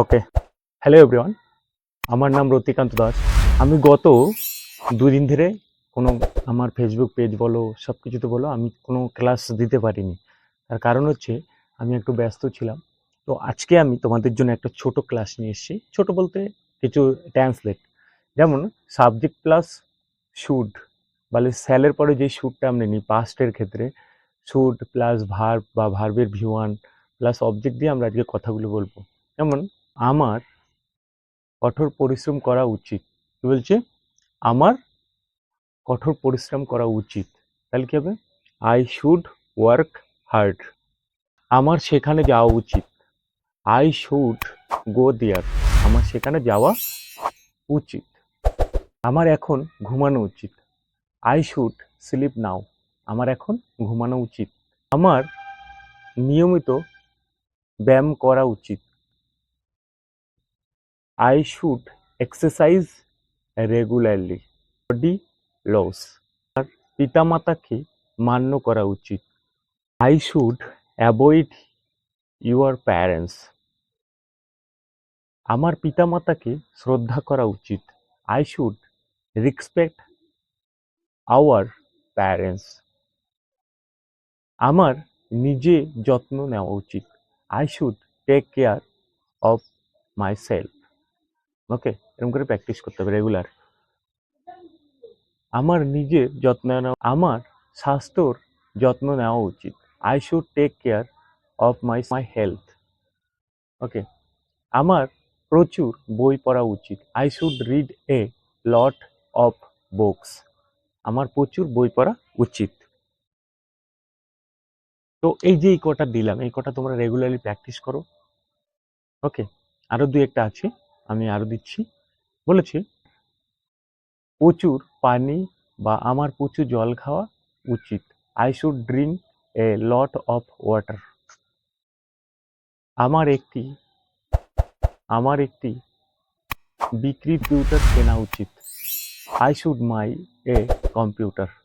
Okay hello everyone আমার নাম রতিকান্ত দাস। আমি গত দুদিন ধরে কোনো আমার ফেসবুক পেজ বলো সব কিছুতে বলো, আমি কোনো ক্লাস দিতে পারিনি। তার কারণ হচ্ছে, আমি একটু ব্যস্ত ছিলাম। তো আজকে আমি তোমাদের জন্য একটা ছোট ক্লাস নিয়ে এসেছি। ছোট বলতে কিছু ট্রান্সলেট যেমন সাবজেক্ট প্লাস শুড বলে স্যালের পরে যে শুডটা আমরা নিই পাস্টের ক্ষেত্রে শুড প্লাস ভার্ব বা ভার্বের ভিওয়ান প্লাস অবজেক্ট দিয়ে আমরা আজকে কথাগুলো বলব। যেমন আমার কঠোর পরিশ্রম করা উচিত। কি বলছে? আমার কঠোর পরিশ্রম করা উচিত। তাহলে কি হবে? আই শুড ওয়ার্ক হার্ড আমার সেখানে যাওয়া উচিত। আই শুড গো দেয়ার আমার সেখানে যাওয়া উচিত। আমার এখন ঘুমানো উচিত। আই শুড স্লিপ নাও আমার এখন ঘুমানো উচিত। আমার নিয়মিত ব্যায়াম করা উচিত। I should exercise regularly body loss আর পিতামাতাকে মান্য করা উচিত। I should avoid your parents আমার পিতামাতাকে শ্রদ্ধা করা উচিত। I should respect our parents আমার নিজে যত্ন নেওয়া উচিত। I should take care of my self okay এরকম করে প্র্যাকটিস করতে হবে রেগুলার আমার নিজের যত্ন নেওয়া, আমার স্বাস্থ্যর যত্ন নেওয়া উচিত। I should take care of my my health okay, আমার প্রচুর বই পড়া উচিত। I should read a lot of books আমার প্রচুর বই পড়া উচিত। তো এই যে এই কটা দিলাম, এই কটা তোমরা রেগুলারলি প্র্যাকটিস করো। ওকে আরও দুই একটা আছে। আমি আরও দিচ্ছি। বলেছে, প্রচুর পানি বা আমার প্রচুর জল খাওয়া উচিত। I should drink a lot of water আমার একটি আমার একটি বিক্রি কেনা উচিত। I should my a computer